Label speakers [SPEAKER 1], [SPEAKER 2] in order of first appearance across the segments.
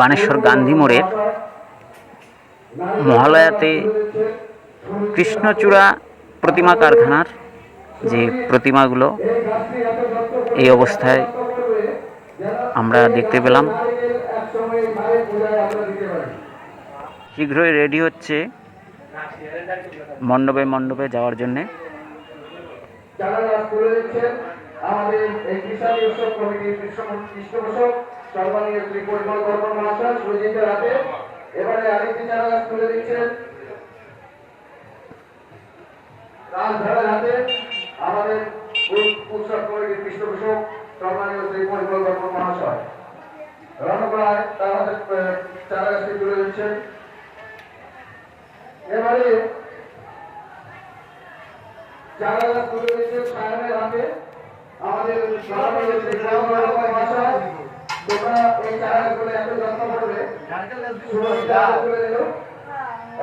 [SPEAKER 1] বানেশ্বর গান্ধী মোড়ের মহালয়াতে কৃষ্ণচূড়া প্রতিমা কারখানার যে প্রতিমাগুলো এই অবস্থায় আমরা দেখতে পেলাম। শীঘ্রই রেডি হচ্ছে মণ্ডপে মণ্ডপে যাওয়ার জন্যে।
[SPEAKER 2] আমাদের এই কিষাণ উৎসব কমিটির পৃষ্ঠপোষক সম্মানীয় শ্রী পরিমল বর্মন মহাশয় সুজিতের হাতে এবারে আরেকটি চারা গাছ তুলে দিচ্ছেন। হাতে আমাদের উৎসব কমিটির পৃষ্ঠপোষক সম্মানীয় শ্রী পরিমল মহাশয়। রণক রায় তার হাতে চারা গাছটি তুলে দিচ্ছেন। এবারে যারা তুলে দিচ্ছেন সায়নের হাতে আমাদের সভাপতি শ্রী শ্যামল ভাষা তোমরা এই চারাগুলো এত যত্ন করবে সুরক্ষিত তুলে দিল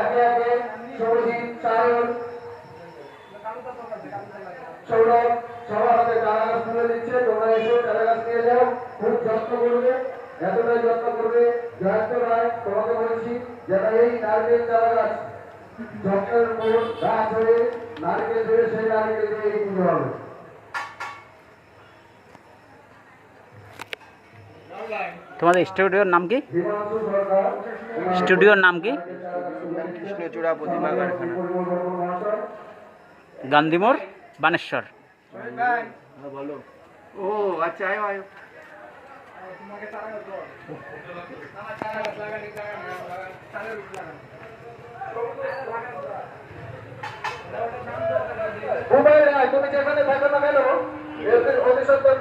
[SPEAKER 2] একে একে সৌরজিৎ সায়ন সৌরভ সবার হাতে চারা গাছ তুলে দিচ্ছে তোমরা এসো চারা গাছ নিয়ে যাও। খুব যত্ন করবে এতটাই যত্ন করবে। জয়ন্ত রায় তোমাকে বলছি যেন এই নারকেল চারা গাছ যত্নের উপর গাছ হয়ে নারকেল ধরে সেই নারকেল দিয়ে এই পুজো হবে।
[SPEAKER 1] তোমাদের স্টুডিওর নাম কি? স্টুডিওর নাম কি?
[SPEAKER 3] কৃষ্ণচূড়া প্রতিমা কারখানা।
[SPEAKER 2] পরিমল বর্মন মহাশয়
[SPEAKER 1] গান্ধী মোড় বানেশ্বর।
[SPEAKER 3] বলো ও আচ্ছা আয়ো আয়ো।
[SPEAKER 2] তুমি যেখানে থাকো না কেন? এদের অতিসত্বর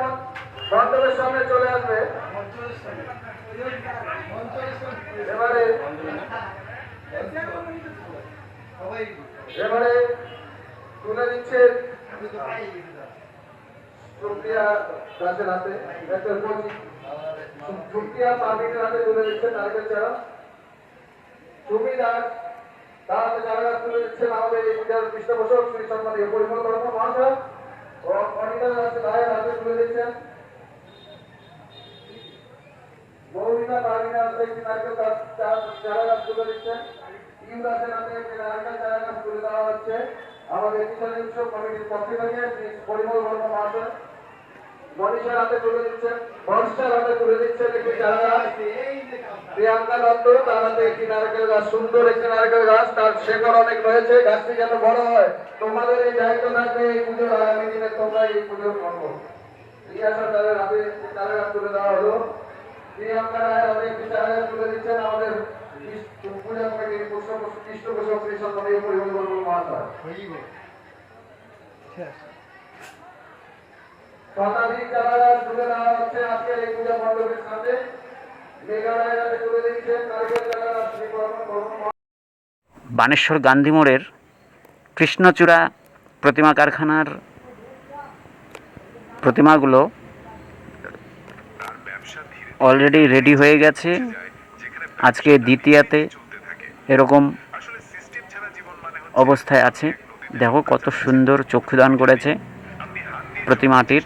[SPEAKER 2] মণ্ডপের সামনে চলে আসবে। এবারে এবারে তুলে দিচ্ছে সুপ্রিয়া দাসের হাতে একটা বলছি সুপ্রিয়া পার্টির হাতে তুলে দিচ্ছে নারকেল চারা সুমি দাস, তার হাতে চারা তুলে দিচ্ছেন আমাদের পৃষ্ঠপোষক শ্রী সম্মানীয় পরিমল বর্ম মহাশয় ও অনিতা দাস রায়ের হাতে তুলে দিচ্ছেন প্রিয়াঙ্কা গাছটি যেন বড় হয় তোমাদের এই দায়িত্ব থাকবে এই আগামী দিনে তোমরা এই পুজোর করব রিয়া সরকারের হাতে চারা গাছ তুলে দেওয়া হলো প্রিয়াঙ্কা হাতে একটি চারা গাছ তুলে দিচ্ছেন আমাদের কৃষ- পূজা
[SPEAKER 1] বানেশ্বর গান্ধী মোড়ের কৃষ্ণচূড়া প্রতিমা কারখানার প্রতিমাগুলো অলরেডি রেডি হয়ে গেছে। আজকে দ্বিতীয়াতে এরকম অবস্থায় আছে। দেখো কত সুন্দর চক্ষুদান করেছে প্রতিমাটির।